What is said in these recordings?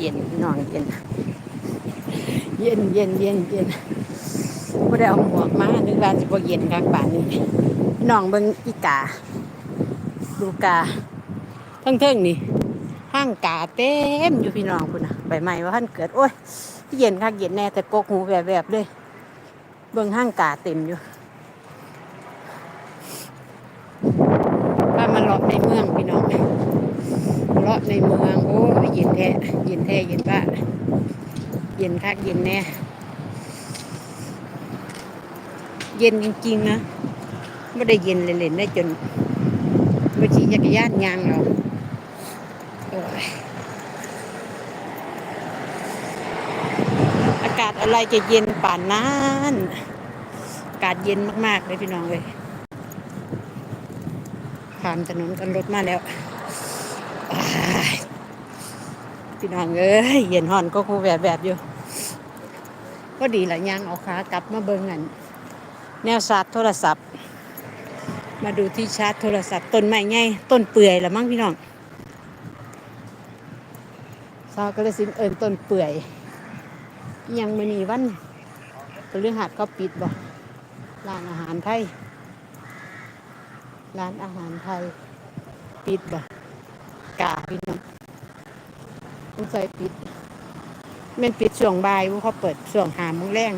เย็นพี่น้องเย็น เย็นเย็นเย็นเย็นบ่ได้เอาหมวกมานึกว่าสิบ่เย็นคักป่านนี้พี่น้องเบิ่งอีกาดูกาเทิงๆนี่ห้างกาเต็มอยู่พี่น้องคุณนะใบไม้ว่าท่านเกิดโอ้ยเย็นคักเย็นแน่แต่กกหูแวบๆเลยเบิ่งห้างกาเต็มอยู่ว่ามันเลาะในเมืองพี่น้อะในเมือง โอ้ยเย็นแท้เย็นแท้เย็นบ้าเย็นคักเย็นแน่เย็นจริงๆนะไม่ได้เย็นเล่นๆได้จนไปขี่จักรยานยางเราโอ้ยอากาศอะไรจะเย็นป่านนั้นอากาศเย็นมากๆเลยพี่น้องเลยผ่านถนนกันรถมาแล้ว พี่น้องเอ้ยเย็นห่อนก็คูแบบแบบๆอยู่ ก็ดีหลายยางเอาขากลับมาเบิ่งกันแนวชาร์จโทรศัพท์ มาดูที่ชาร์จโทรศัพท์ต้นไม้ไงต้นเปื่อยละมั้งพี่น้องซาวก็เลยสินเอิญต้นเปื่อย ยังมือนีวันพฤหัสก็ปิดบ่ร้านอาหารไทยร้านอาหารไทย ปิดบ่ กาพี่น้องต้งใส่ปิดแม่นปิดช่วงบ่ายพวกเขาเปิดช่วงหาโมงแรง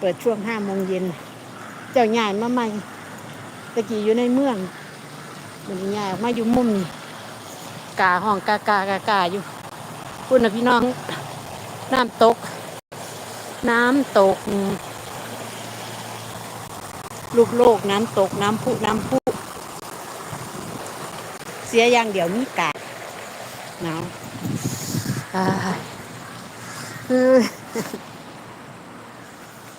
เปิดช่วงห้าโมงเย็น เจ้าใหญ่มาใหม่ตะกี้อยู่ในเมืองมันใหญ่ออกมาอยู่มุมนี่กาห้องกากากากาอยู่คุณนะพี่น้องน้ำตก น้ำตก ลูกโลกน้ำตกน้ำพุน้ำพุ เสียอย่างเดียวมีกาหนาวอ่าเออ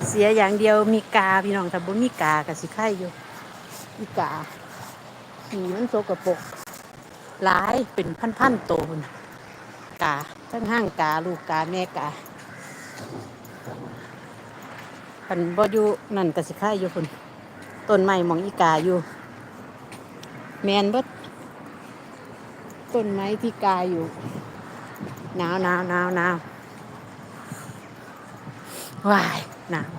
เสียอย่างเดียวมีกาพี่น้องแต่บ่มีกากับสิไข่อยู่มีกาขี่มันโซกระปรกหลายเป็นพันๆโตพุ่นน่ะกาทั้งห้างกาลูกกาแม่กาคันบ่อยู่นั่นกับสิไข่อยู่พุ่นต้นไม้หมองอีกาอยู่ แมนเบิด ต้นไม้ที่กายอยู่ หนาวหนาวหนาวหนาวว้ายหนาว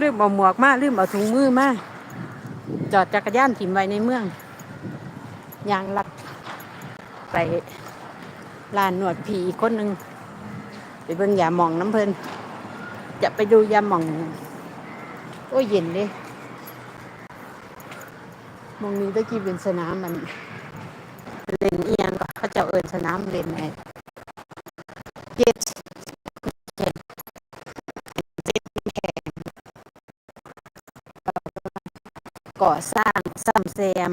ลืมเอาหมวกมาลืมเอาถุงมือมาจอดจักรยานถิ่มไว้ในเมืองยางลัดไปลานหนวดผีอีกคนหนึ่งไปเบิ่งยาหมองน้ำเพลินจะไปดูยาหมอง โอ้ยเย็นเลยมองนี้ตะกี้เป็นสนามมัน เขาจะเอินสนามเล่นไงเจ็ดก่อสร้างซ่อมแซม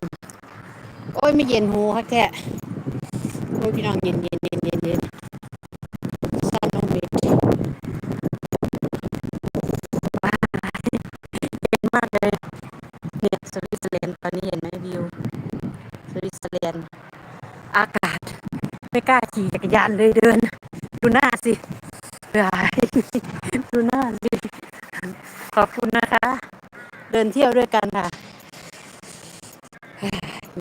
โอ้ยไม่เย็นหูค่ะแค่โอ้ยพี่น้องเย็นเย็น ไม่กล้าขี่จักรยานเลยเดิน ดูหน้าสิเฮ้ยดูหน้าสิขอบคุณนะคะ เดินเที่ยวด้วยกันค่ะ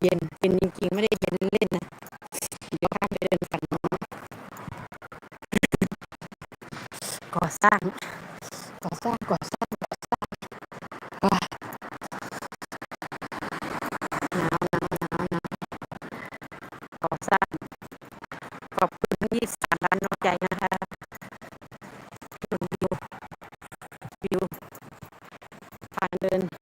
เย็นเย็นจริงๆ ไม่ได้เย็นเล่นนะเดี๋ยวข้ามไปเดินฝั่งโน้นก่อสร้างก่อสร้างก่อสร้าง ทา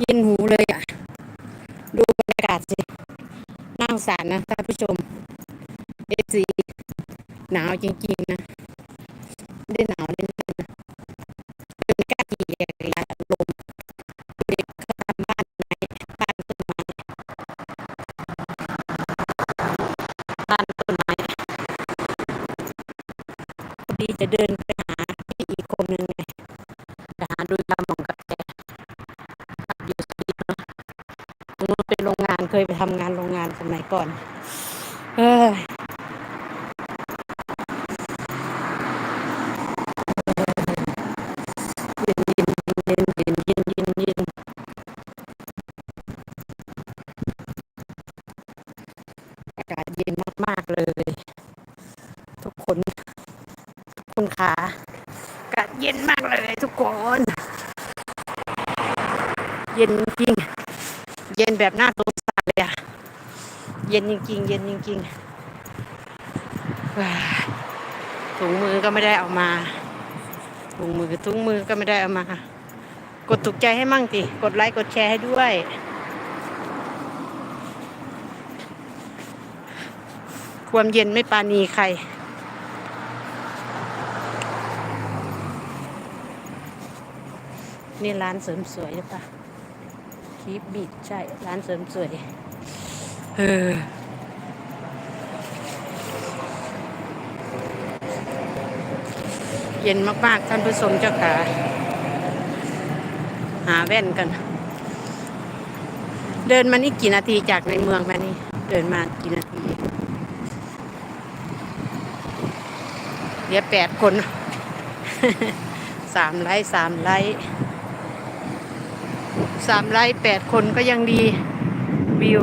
เย็นหูเลยอะ ดูบรรยากาศสินั่งสารนะท่านผู้ชมเอซีหนาวจริงๆนะได้หนาวเล่นๆนะจนกล้าขี่จักรยานลมเด็กเขาทำบ้านไม้บ้านต้นไม้บ้านต้นไม้ดีจะเดินไปหาพี่อีกคนหนึ่งไงจะหาดูยามของ ทำงานโรงงานสมัยก่อนเฮ้ยเย็นเย็นเย็นเย็นเย็นเย็นเย็นอากมากเลยทุกคนทุกคนขาอกาศเย็นมากเลยทุกคน เย็นจริง เย็นแบบหน้าตัว เย็นจริงๆ เย็นจริงๆถุงมือก็ไม่ได้เอามา ถุงมือถุงมือก็ไม่ได้เอามา กดถูกใจให้มั่งสิกดไลค์กดแชร์ให้ด้วยความเย็นไม่ปานีใคร นี่ร้านเสริมสวยหรือเปล่าคีบบีดใช่ ร้านเสริมสวย เออเย็นมาก ๆ ท่านผู้ชมเจ้าขาหาแว่นกัน เดินมานี่กี่นาทีจากในเมืองมานี่ เดินมากี่นาทีเดี๋ยวแปดคน สามไลค์สามไลค์สามไลค์แปดคนก็ยังดีวิว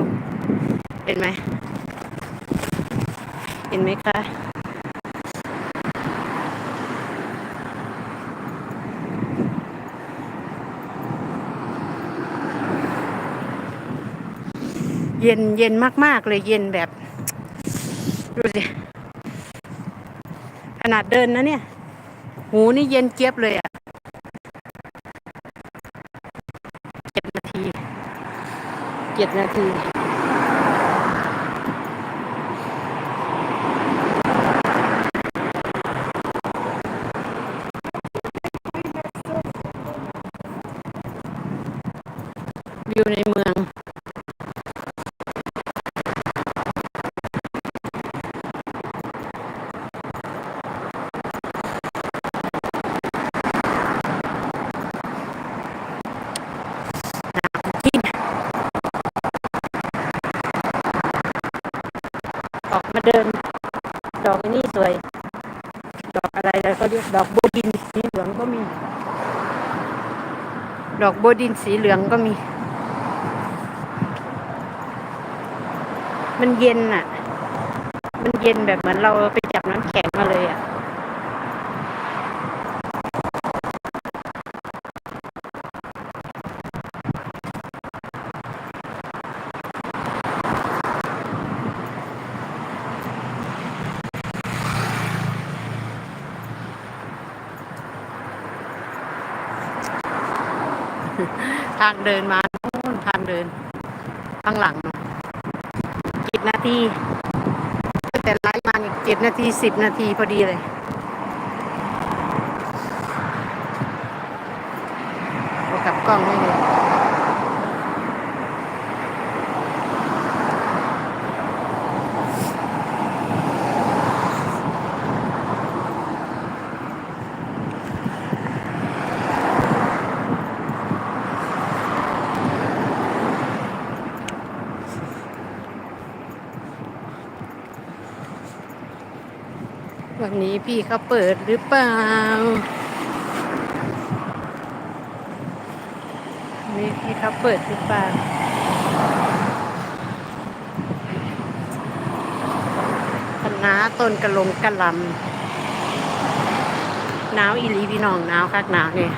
เห็นไหม เห็นไหมคะ เย็นเย็นมากๆเลยเย็นแบบ ดูสิ ขนาดเดินนะเนี่ย หูนี่เย็นเจี๊ยบเลยอะ่ะเจ็ดนาทีเจ็ดนาที เดิน ดอกนี่สวย ดอกอะไรแล้วก็เรียกดอกโบดินสีเหลืองก็มี ดอกโบดินสีเหลืองก็มี มันเย็นอะ มันเย็นแบบเหมือนเราไปจับน้ำแข็งมาเลยอะ ทางเดินมานู่นทางเดิน ข้างหลังเจ็ดนาทีตั้งแต่ไลฟ์มาอีกเจ็ดนาทีสิบนาทีพอดีเลยกลับกล้องให้เลย วันนี้พี่เขาเปิดหรือเปล่านนี้พี่เขาเปิดหรือเปล่าคณะต้นกระลงกระลำหนาวอีหลีพี่น้องหนาวคักหนาวเนี่ย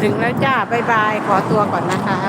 ถึงแล้วจ้าบ๊ายบาย ขอตัวก่อนนะคะ